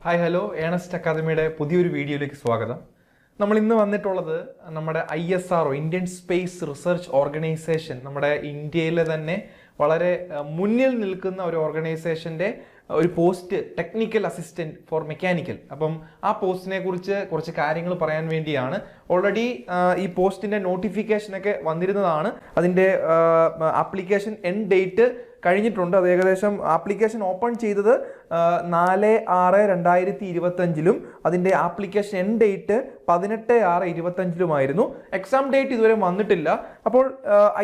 Hi hello Ernest അക്കാദമിയുടെ പുതിയൊരു വീഡിയോയിലേക്ക് സ്വാഗതം. നമ്മൾ ഇന്ന് വന്നിട്ടുള്ളത് നമ്മുടെ I S R Indian space research organisation നമ്മുടെ ഇന്ത്യയിലെ തന്നെ വളരെ മുന്നിൽ നിൽക്കുന്ന ഒരു ഓർഗനൈസേഷന്റെ ഒരു post technical assistant for mechanical അപ്പം ആ പോസ്റ്റിനെ കുറിച്ച് കുറച്ച് കാര്യങ്ങൾ പറയാൻ വേണ്ടിയാണ് ഓൾറെഡി ഈ പോസ്റ്റിന്റെ നോട്ടിഫിക്കേഷനൊക്കെ വന്നിരുന്നതാണ്. അതിന്റെ ആപ്ലിക്കേഷൻ എൻഡ് ഡേറ്റ് കഴിഞ്ഞിട്ടുണ്ട്. അത് ഏകദേശം ആപ്ലിക്കേഷൻ ഓപ്പൺ ചെയ്തത് നാല് ആറ് രണ്ടായിരത്തി ഇരുപത്തഞ്ചിലും അതിന്റെ ആപ്ലിക്കേഷൻ എൻ ഡേറ്റ് പതിനെട്ട് ആറ് ഇരുപത്തഞ്ചിലുമായിരുന്നു. എക്സാം ഡേറ്റ് ഇതുവരെ വന്നിട്ടില്ല. അപ്പോൾ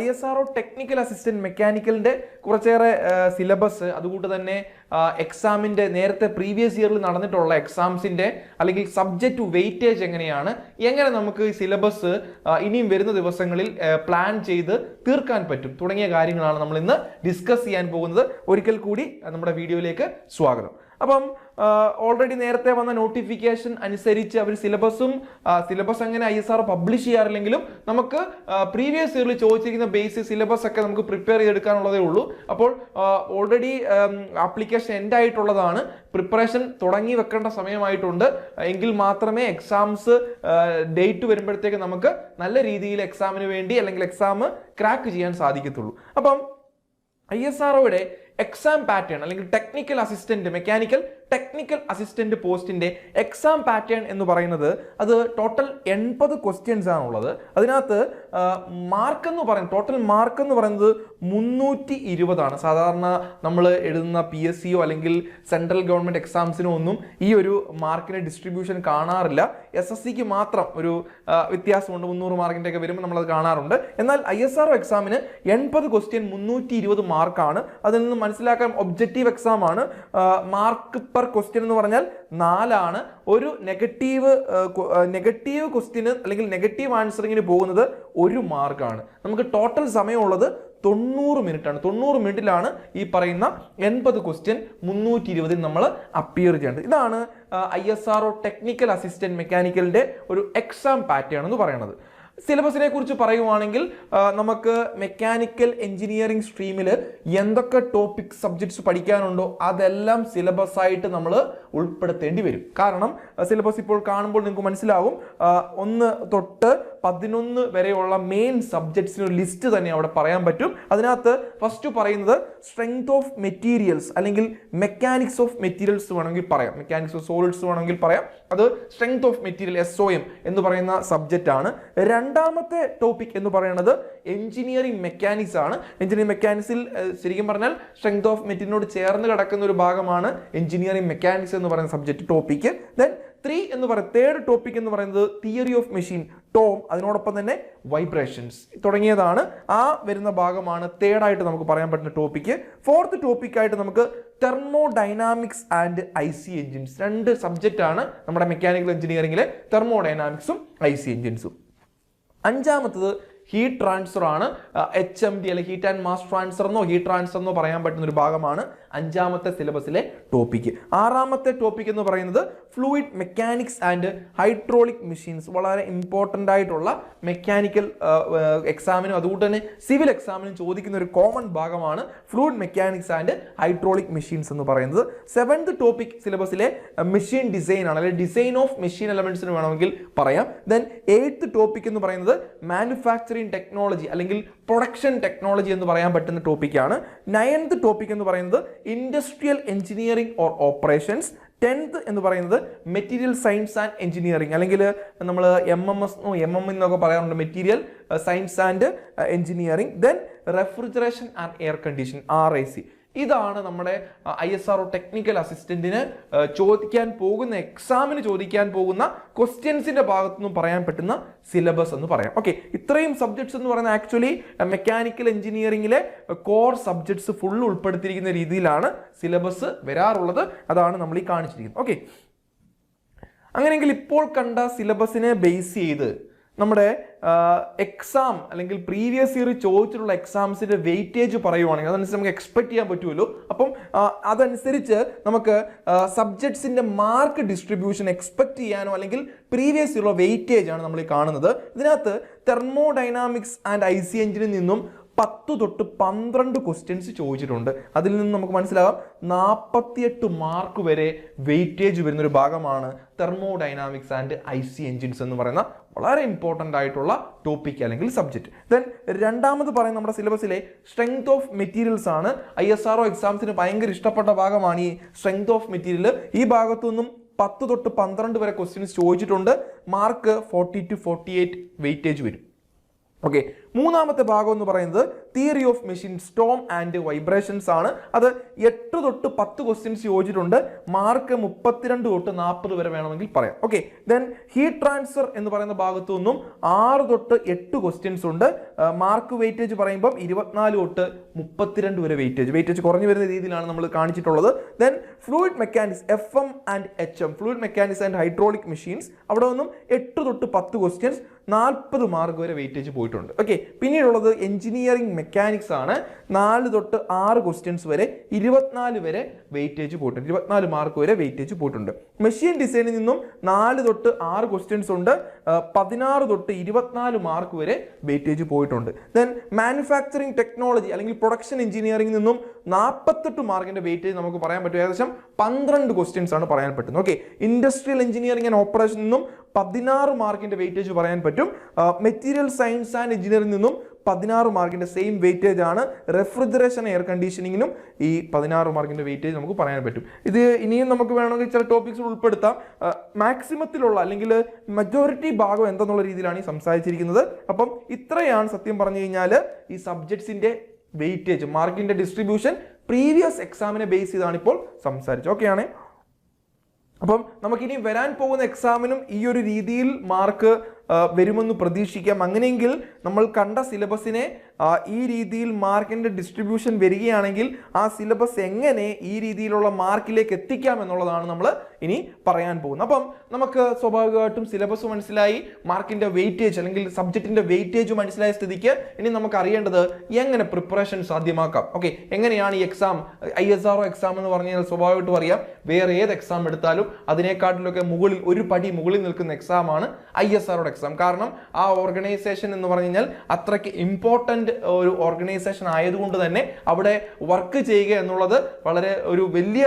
I S R technical assistant മെക്കാനിക്കലിന്റെ കുറച്ചേറെ സിലബസ് അതുകൂട്ട് തന്നെ എക്സാമിന്റെ നേരത്തെ പ്രീവിയസ് ഇയറിൽ നടന്നിട്ടുള്ള എക്സാംസിന്റെ അല്ലെങ്കിൽ സബ്ജക്റ്റ് വെയിറ്റേജ് എങ്ങനെയാണ് എങ്ങനെ നമുക്ക് ഈ സിലബസ് ഇനിയും വരുന്ന ദിവസങ്ങളിൽ പ്ലാൻ ചെയ്ത് തീർക്കാൻ പറ്റും. തുടങ്ങിയ കാര്യങ്ങളാണ് നമ്മൾ ഇന്ന് ഡിസ്കസ് ചെയ്യാൻ പോകുന്നത്. ഒരിക്കൽ കൂടി നമ്മുടെ വീഡിയോയിലേക്ക് സ്വാഗതം. അപ്പം ഓൾറെഡി നേരത്തെ വന്ന നോട്ടിഫിക്കേഷൻ അനുസരിച്ച് അവർ സിലബസും സിലബസ് അങ്ങനെ ഐ എസ് ആർ പബ്ലിഷ് ചെയ്യാറില്ലെങ്കിലും നമുക്ക് പ്രീവിയസ് ഇയറിൽ ചോദിച്ചിരിക്കുന്ന ബേസ് സിലബസ് ഒക്കെ നമുക്ക് പ്രിപ്പയർ ചെയ്തെടുക്കാനുള്ളതേ ഉള്ളൂ. അപ്പോൾ ഓൾറെഡി ആപ്ലിക്കേഷൻ എൻഡ് ആയിട്ടുള്ളതാണ്. പ്രിപ്പറേഷൻ തുടങ്ങി വെക്കേണ്ട സമയമായിട്ടുണ്ട്. എങ്കിൽ മാത്രമേ എക്സാംസ് ഡേറ്റ് വരുമ്പോഴത്തേക്ക് നമുക്ക് നല്ല രീതിയിൽ എക്സാമിന് വേണ്ടി അല്ലെങ്കിൽ എക്സാം ക്രാക്ക് ചെയ്യാൻ സാധിക്കത്തുള്ളൂ. അപ്പം I S R exam pattern അല്ലെങ്കിൽ technical assistant mechanical technical assistant പോസ്റ്റിന്റെ എക്സാം പാറ്റേൺ എന്ന് പറയുന്നത് അത് ടോട്ടൽ എൺപത് ക്വസ്റ്റ്യൻസ് ആണുള്ളത്. അതിനകത്ത് മാർക്ക് എന്ന് പറയുന്നത് ടോട്ടൽ മാർക്ക് എന്ന് പറയുന്നത് മുന്നൂറ്റി ഇരുപതാണ് സാധാരണ നമ്മൾ എഴുതുന്ന പി എസ് സിയോ അല്ലെങ്കിൽ സെൻട്രൽ ഗവൺമെന്റ് എക്സാംസിനോ ഒന്നും ഈ ഒരു മാർക്കിന്റെ ഡിസ്ട്രിബ്യൂഷൻ കാണാറില്ല. എസ് എസ് സിക്ക് മാത്രം ഒരു വ്യത്യാസമുണ്ട്. മുന്നൂറ് മാർക്കിന്റെ ഒക്കെ വരുമ്പോൾ നമ്മളത് കാണാറുണ്ട്. എന്നാൽ ഐ എസ് ആർ എക്സാമിന് എൺപത് ക്വസ്റ്റ്യൻ മുന്നൂറ്റി ഇരുപത് മാർക്കാണ് അതിൽ നിന്ന് മനസ്സിലാക്കാൻ ഒബ്ജക്റ്റീവ് എക്സാം ആണ്. മാർക്ക് പെർ ക്വസ്റ്റ്യൻ എന്ന് പറഞ്ഞാൽ നാലാണ് ഒരു നെഗറ്റീവ് നെഗറ്റീവ് ക്വസ്റ്റ്യന് അല്ലെങ്കിൽ നെഗറ്റീവ് ആൻസറിങ്ങിന് പോകുന്നത് ഒരു മാർക്കാണ്. നമുക്ക് ടോട്ടൽ സമയമുള്ളത് തൊണ്ണൂറ് മിനിറ്റ് ആണ്. തൊണ്ണൂറ് മിനിറ്റിലാണ് ഈ പറയുന്ന എൺപത് ക്വസ്റ്റ്യൻ മുന്നൂറ്റി ഇരുപതിൽ നമ്മൾ അപ്പിയർ ചെയ്യേണ്ടത്. ഇതാണ് I S R O technical assistant മെക്കാനിക്കലിന്റെ ഒരു എക്സാം പാറ്റേൺ എന്ന് പറയുന്നത്. സിലബസിനെ കുറിച്ച് പറയുവാണെങ്കിൽ നമുക്ക് മെക്കാനിക്കൽ എഞ്ചിനീയറിംഗ് സ്ട്രീമിൽ എന്തൊക്കെ ടോപ്പിക് സബ്ജക്ട്സ് പഠിക്കാനുണ്ടോ അതെല്ലാം സിലബസ് ആയിട്ട് നമ്മൾ ഉൾപ്പെടുത്തേണ്ടി വരും. കാരണം സിലബസ് ഇപ്പോൾ കാണുമ്പോൾ നിങ്ങൾക്ക് മനസ്സിലാവും ഒന്ന് തൊട്ട് പതിനൊന്ന് വരെയുള്ള മെയിൻ സബ്ജക്ട്സിന് ഒരു ലിസ്റ്റ് തന്നെ അവിടെ പറയാൻ പറ്റും. അതിനകത്ത് ഫസ്റ്റ് പറയുന്നത് സ്ട്രെങ്ത് ഓഫ് മെറ്റീരിയൽസ് അല്ലെങ്കിൽ മെക്കാനിക്സ് ഓഫ് മെറ്റീരിയൽസ് വേണമെങ്കിൽ പറയാം. മെക്കാനിക്സ് ഓഫ് സോളിഡ്സ് വേണമെങ്കിൽ പറയാം. അത് strength of material S O M എന്ന് പറയുന്ന സബ്ജക്റ്റ് ആണ്. രണ്ടാമത്തെ ടോപ്പിക് എന്ന് പറയുന്നത് എഞ്ചിനീയറിംഗ് മെക്കാനിക്സ് ആണ്. എഞ്ചിനീയറിംഗ് മെക്കാനിക്സിൽ ശരിക്കും പറഞ്ഞാൽ സ്ട്രെങ്ത് ഓഫ് മെറ്റീരിയലിനോട് ചേർന്ന് കിടക്കുന്ന ഒരു ഭാഗമാണ് എഞ്ചിനീയറിംഗ് മെക്കാനിക്സ് എന്ന് പറയുന്ന സബ്ജക്റ്റ് ടോപ്പിക്ക് ദെൻ ത്രീ എന്ന് പറയുന്നത് തേർഡ് ടോപ്പിക് എന്ന് പറയുന്നത് തിയറി ഓഫ് മെഷീൻ ടോം അതിനോടൊപ്പം തന്നെ വൈബ്രേഷൻസ് തുടങ്ങിയതാണ്. ആ വരുന്ന ഭാഗമാണ് തേർഡായിട്ട് നമുക്ക് പറയാൻ പറ്റുന്ന ടോപ്പിക്ക് ഫോർത്ത് ടോപ്പിക്കായിട്ട് നമുക്ക് thermodynamics and I C engines രണ്ട് ആണ് നമ്മുടെ മെക്കാനിക്കൽ എഞ്ചിനീയറിംഗിലെ തെർമോഡൈനാമിക്സും ഐ സി എഞ്ചിൻസും അഞ്ചാമത്തത് ഹീറ്റ് ട്രാൻസ്ഫർ ആണ്. എച്ച് എം ഡി അല്ലെങ്കിൽ ഹീറ്റ് ആൻഡ് മാസ് ട്രാൻസ്ഫർ എന്നോ ഹീറ്റ് ട്രാൻസ്ഫർ എന്നോ പറയാൻ പറ്റുന്ന ഒരു ഭാഗമാണ്. അഞ്ചാമത്തെ സിലബസിലെ ടോപ്പിക്ക് ആറാമത്തെ ടോപ്പിക് എന്ന് പറയുന്നത് fluid mechanics and hydraulic machines വളരെ ഇമ്പോർട്ടന്റ് ആയിട്ടുള്ള മെക്കാനിക്കൽ എക്സാമിനും അതുകൊണ്ട് തന്നെ സിവിൽ എക്സാമിനും ചോദിക്കുന്ന ഒരു കോമൺ ഭാഗമാണ് fluid mechanics and hydraulic machines എന്ന് പറയുന്നത്. സെവൻത് ടോപ്പിക് സിലബസിലെ മെഷീൻ ഡിസൈൻ ആണ്. അല്ലെങ്കിൽ ഡിസൈൻ ഓഫ് മെഷീൻ എലമെന്റ്സിന് വേണമെങ്കിൽ പറയാം. ദെൻ എയ്ത്ത് ടോപ്പിക് എന്ന് പറയുന്നത് മാനുഫാക്ചറിങ് ടെക്നോളജി അല്ലെങ്കിൽ പ്രൊഡക്ഷൻ ടെക്നോളജി എന്ന് പറയാൻ പറ്റുന്ന ടോപ്പിക്കാണ് നയൻത് ടോപ്പിക് എന്ന് പറയുന്നത് industrial engineering or operations tenth എന്ന് പറയുന്നത് മെറ്റീരിയൽ സയൻസ് ആൻഡ് എഞ്ചിനീയറിംഗ് അല്ലെങ്കിൽ നമ്മൾ M M S M M എന്നൊക്കെ പറയാറുണ്ട് material science and engineering then refrigeration and air condition R I C ഇതാണ് നമ്മുടെ ഐ എസ് ആർ ടെക്നിക്കൽ അസിസ്റ്റന്റിന് ചോദിക്കാൻ പോകുന്ന എക്സാമിന് ചോദിക്കാൻ പോകുന്ന ക്വസ്റ്റ്യൻസിന്റെ ഭാഗത്തു നിന്നും പറയാൻ പറ്റുന്ന സിലബസ് എന്ന് പറയാം. ഓക്കെ ഇത്രയും സബ്ജക്ട്സ് എന്ന് പറയുന്നത് ആക്ച്വലി മെക്കാനിക്കൽ എഞ്ചിനീയറിംഗിലെ കോർ സബ്ജക്ട്സ് ഫുൾ ഉൾപ്പെടുത്തിയിരിക്കുന്ന രീതിയിലാണ് സിലബസ് വരാറുള്ളത്. അതാണ് നമ്മൾ ഈ കാണിച്ചിരിക്കുന്നത്. ഓക്കെ അങ്ങനെയെങ്കിൽ ഇപ്പോൾ കണ്ട സിലബസിനെ ബേസ് ചെയ്ത് നമ്മുടെ എക്സാം അല്ലെങ്കിൽ പ്രീവിയസ് ഇയർ ചോദിച്ചിട്ടുള്ള എക്സാംസിന്റെ വെയിറ്റേജ് പറയുവാണെങ്കിൽ അതനുസരിച്ച് നമുക്ക് എക്സ്പെക്ട് ചെയ്യാൻ പറ്റുമല്ലോ. അപ്പം അതനുസരിച്ച് നമുക്ക് സബ്ജക്ട്സിന്റെ മാർക്ക് ഡിസ്ട്രിബ്യൂഷൻ എക്സ്പെക്ട് ചെയ്യാനോ അല്ലെങ്കിൽ പ്രീവിയസ് ഇയറുള്ള വെയിറ്റേജ് ആണ് നമ്മൾ ഈ കാണുന്നത്. ഇതിനകത്ത് തെർമോഡൈനാമിക്സ് ആൻഡ് ഐ സി എഞ്ചിനിൽ നിന്നും പത്ത് തൊട്ട് പന്ത്രണ്ട് ക്വസ്റ്റ്യൻസ് ചോദിച്ചിട്ടുണ്ട്. അതിൽ നിന്ന് നമുക്ക് മനസ്സിലാകാം നാൽപ്പത്തിയെട്ട് മാർക്ക് വരെ വെയിറ്റേജ് വരുന്നൊരു ഭാഗമാണ് thermodynamics and I C engines എന്ന് പറയുന്ന വളരെ ഇമ്പോർട്ടന്റ് ആയിട്ടുള്ള ടോപ്പിക് അല്ലെങ്കിൽ സബ്ജക്റ്റ് ദെൻ രണ്ടാമത് പറയുന്ന നമ്മുടെ സിലബസിലെ സ്ട്രെങ്ത് ഓഫ് മെറ്റീരിയൽസ് ആണ്. ഐ എസ് ആർ ഒ എക്സാംസിന് ഭയങ്കര ഇഷ്ടപ്പെട്ട ഭാഗമാണ് ഈ സ്ട്രെങ്ത് ഓഫ് മെറ്റീരിയൽ ഈ ഭാഗത്തു നിന്നും പത്ത് തൊട്ട് പന്ത്രണ്ട് വരെ ക്വസ്റ്റ്യൻസ് ചോദിച്ചിട്ടുണ്ട്. Mark forty two forty eight weightage വരും. ഓക്കെ മൂന്നാമത്തെ ഭാഗം എന്ന് പറയുന്നത് theory of machine Storm and vibrations ആണ്. അത് എട്ട് തൊട്ട് പത്ത് ക്വസ്റ്റ്യൻസ് ചോദിച്ചിട്ടുണ്ട് മാർക്ക് മുപ്പത്തിരണ്ട് തൊട്ട് നാൽപ്പത് വരെ വേണമെങ്കിൽ പറയാം. ഓക്കെ ദെൻ ഹീറ്റ് ട്രാൻസ്ഫർ എന്ന് പറയുന്ന ഭാഗത്തു നിന്നും ആറ് തൊട്ട് എട്ട് ക്വസ്റ്റ്യൻസ് ഉണ്ട്. മാർക്ക് വെയിറ്റേജ് പറയുമ്പം ഇരുപത്തിനാല് തൊട്ട് മുപ്പത്തിരണ്ട് വരെ വെയിറ്റേജ് വെയിറ്റേജ് കുറഞ്ഞു വരുന്ന രീതിയിലാണ് നമ്മൾ കാണിച്ചിട്ടുള്ളത്. Then fluid mechanics F M and H M fluid mechanics and hydraulic machines അവിടെ നിന്നും എട്ട് തൊട്ട് പത്ത് ക്വസ്റ്റ്യൻസ് നാൽപ്പത് മാർക്ക് വരെ വെയിറ്റേജ് പോയിട്ടുണ്ട്. ഓക്കെ പിന്നീടുള്ളത് എഞ്ചിനീയറിംഗ് മെക്കാനിക്സ് ആണ് നാല് തൊട്ട് ആറ് ക്വസ്റ്റ്യൻസ് വരെ ഇരുപത്തിനാല് വരെ വെയിറ്റേജ് പോയിട്ടുണ്ട്. ഇരുപത്തിനാല് മാർക്ക് വരെ വെയിറ്റേജ് പോയിട്ടുണ്ട്. മെഷീൻ ഡിസൈനിൽ നിന്നും നാല് തൊട്ട് ആറ് ക്വസ്റ്റ്യൻസ് ഉണ്ട്. പതിനാറ് തൊട്ട് ഇരുപത്തിനാല് മാർക്ക് വരെ വെയിറ്റേജ് പോയിട്ടുണ്ട്. ദെൻ മാനുഫാക്ചറിംഗ് ടെക്നോളജി അല്ലെങ്കിൽ പ്രൊഡക്ഷൻ എഞ്ചിനീയറിംഗിൽ നിന്നും നാൽപ്പത്തെട്ട് മാർക്കിന്റെ വെയിറ്റേജ് നമുക്ക് പറയാൻ പറ്റും. ഏകദേശം പന്ത്രണ്ട് ക്വസ്റ്റ്യൻസ് ആണ് പറയാൻ പറ്റുന്നത്. Okay industrial engineering and operation നിന്നും പതിനാറ് മാർക്കിന്റെ വെയിറ്റേജ് പറയാൻ പറ്റും. മെറ്റീരിയൽ സയൻസ് ആൻഡ് എഞ്ചിനീയറിംഗ് നിന്നും പതിനാറ് മാർക്കിന്റെ സെയിം വെയിറ്റേജ് ആണ് റെഫ്രിജറേഷൻ എയർ കണ്ടീഷനിങ്ങിനും ഈ പതിനാറ് മാർക്കിന്റെ വെയിറ്റേജ് നമുക്ക് പറയാൻ പറ്റും. ഇത് ഇനിയും നമുക്ക് വേണമെങ്കിൽ ചില ടോപ്പിക്സ് ഉൾപ്പെടുത്താം. മാക്സിമത്തിലുള്ള അല്ലെങ്കിൽ മെജോറിറ്റി ഭാഗം എന്തെന്നുള്ള രീതിയിലാണ് ഈ സംസാരിച്ചിരിക്കുന്നത്. അപ്പം ഇത്രയാണ് സത്യം പറഞ്ഞു കഴിഞ്ഞാൽ ഈ സബ്ജക്ട്സിന്റെ വെയിറ്റേജ് മാർക്കിന്റെ ഡിസ്ട്രിബ്യൂഷൻ പ്രീവിയസ് എക്സാമിനെ ബേസ് ചെയ്താണ് ഇപ്പോൾ സംസാരിച്ചത്. ഓക്കെയാണ് അപ്പം നമുക്കിനി വരാൻ പോകുന്ന എക്സാമിനും ഈ ഒരു രീതിയിൽ മാർക്ക് വരുമെന്ന് പ്രതീക്ഷിക്കാം. അങ്ങനെയെങ്കിൽ നമ്മൾ കണ്ട സിലബസിനെ ഈ രീതിയിൽ മാർക്കിന്റെ ഡിസ്ട്രിബ്യൂഷൻ വരികയാണെങ്കിൽ ആ സിലബസ് എങ്ങനെ ഈ രീതിയിലുള്ള മാർക്കിലേക്ക് എത്തിക്കാം എന്നുള്ളതാണ് നമ്മൾ ഇനി പറയാൻ പോകുന്നത്. അപ്പം നമുക്ക് സ്വാഭാവികമായിട്ടും സിലബസ് മനസ്സിലായി മാർക്കിന്റെ വെയിറ്റേജ് അല്ലെങ്കിൽ സബ്ജക്റ്റിന്റെ വെയിറ്റേജ് മനസ്സിലായ സ്ഥിതിക്ക് ഇനി നമുക്ക് അറിയേണ്ടത് എങ്ങനെ പ്രിപ്പറേഷൻ സാധ്യമാക്കാം. ഓക്കെ എങ്ങനെയാണ് ഈ exam I S R exam എന്ന് പറഞ്ഞാൽ സ്വാഭാവികമായിട്ടും അറിയാം. വേറെ ഏത് എക്സാം എടുത്താലും അതിനേക്കാട്ടിലൊക്കെ മുകളിൽ ഒരു പടി മുകളിൽ നിൽക്കുന്ന എക്സാമാണ് ഐ എസ് ആർ എക്സാം കാരണം ആ ഓർഗനൈസേഷൻ എന്ന് പറഞ്ഞു കഴിഞ്ഞാൽ അത്രയ്ക്ക് ഇമ്പോർട്ടന്റ് ഒരു ഓർഗനൈസേഷൻ ആയതുകൊണ്ട് തന്നെ അവിടെ വർക്ക് ചെയ്യുക എന്നുള്ളത് വളരെ ഒരു വലിയ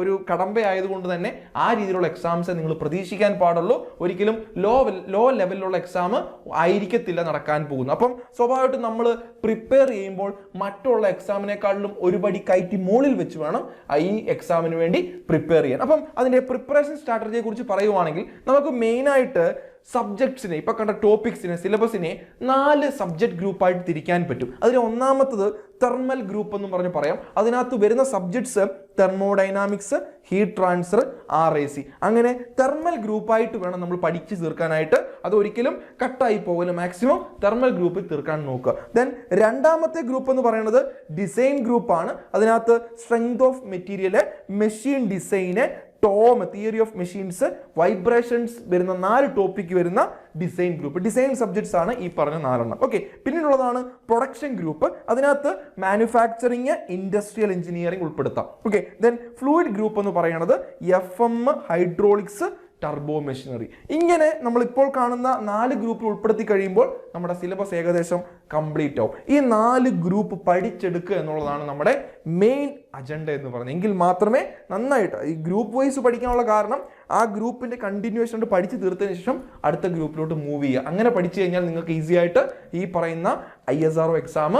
ഒരു കടമ്പയായതുകൊണ്ട് തന്നെ ആ രീതിയിലുള്ള എക്സാംസ് നിങ്ങൾ പ്രതീക്ഷിക്കാൻ പാടുള്ളൂ. ഒരിക്കലും ലോ ലോ ലെവലിലുള്ള എക്സാം ആയിരിക്കത്തില്ല നടക്കാൻ പോകുന്നു അപ്പം സ്വാഭാവികമായിട്ടും നമ്മൾ പ്രിപ്പയർ ചെയ്യുമ്പോൾ മറ്റുള്ള എക്സാമിനേക്കാളിലും ഒരുപടി കയറ്റി മുകളിൽ വെച്ച് വേണം ഈ എക്സാമിന് വേണ്ടി പ്രിപ്പയർ ചെയ്യാൻ. അപ്പം അതിന്റെ പ്രിപ്പറേഷൻ സ്ട്രാറ്റജിയെ കുറിച്ച് പറയുവാണെങ്കിൽ നമുക്ക് മെയിനായിട്ട് സബ്ജക്ട്സിനെ ഇപ്പോൾ കണ്ട ടോപ്പിക്സിനെ സിലബസിനെ നാല് സബ്ജക്ട് ഗ്രൂപ്പായിട്ട് തിരിക്കാൻ പറ്റും. അതിൽ ഒന്നാമത്തത് തെർമൽ ഗ്രൂപ്പ് എന്ന് പറഞ്ഞ് പറയാം. അതിനകത്ത് വരുന്ന subjects thermodynamics heat transfer R A C അങ്ങനെ തെർമൽ ഗ്രൂപ്പായിട്ട് വേണം നമ്മൾ പഠിച്ച് തീർക്കാനായിട്ട്. അത് ഒരിക്കലും കട്ടായി പോകില്ല മാക്സിമം തെർമൽ ഗ്രൂപ്പിൽ തീർക്കാൻ നോക്കുക. ദെൻ രണ്ടാമത്തെ ഗ്രൂപ്പ് എന്ന് പറയുന്നത് ഡിസൈൻ ഗ്രൂപ്പാണ് അതിനകത്ത് strength of material machine design Tom theory of machines vibrations വരുന്ന നാല് ടോപ്പിക്ക് വരുന്ന ഡിസൈൻ ഗ്രൂപ്പ് ഡിസൈൻ സബ്ജക്ട്സ് ആണ് ഈ പറഞ്ഞ നാലെണ്ണം. ഓക്കെ പിന്നീടുള്ളതാണ് പ്രൊഡക്ഷൻ ഗ്രൂപ്പ് അതിനകത്ത് മാനുഫാക്ചറിങ് ഇൻഡസ്ട്രിയൽ എഞ്ചിനീയറിംഗ് ഉൾപ്പെടുത്താം. ഓക്കെ ദെൻ ഫ്ലൂയിഡ് ഗ്രൂപ്പ് എന്ന് പറയുന്നത് F M hydraulics turbo machinery ഇങ്ങനെ നമ്മളിപ്പോൾ കാണുന്ന നാല് ഗ്രൂപ്പിൽ ഉൾപ്പെടുത്തി കഴിയുമ്പോൾ നമ്മുടെ സിലബസ് ഏകദേശം കംപ്ലീറ്റ് ആവും. ഈ നാല് ഗ്രൂപ്പ് പഠിച്ചെടുക്കുക എന്നുള്ളതാണ് നമ്മുടെ മെയിൻ അജണ്ട എന്ന് പറയുന്നത്. എങ്കിൽ മാത്രമേ നന്നായിട്ട് ഈ ഗ്രൂപ്പ് വൈസ് പഠിക്കാനുള്ള കാരണം ആ ഗ്രൂപ്പിന്റെ കണ്ടിന്യൂഷൻ കൊണ്ട് പഠിച്ച് തീർത്തതിന് ശേഷം അടുത്ത ഗ്രൂപ്പിലോട്ട് മൂവ് ചെയ്യുക. അങ്ങനെ പഠിച്ചു കഴിഞ്ഞാൽ നിങ്ങൾക്ക് ഈസി ആയിട്ട് ഈ പറയുന്ന I S R O exam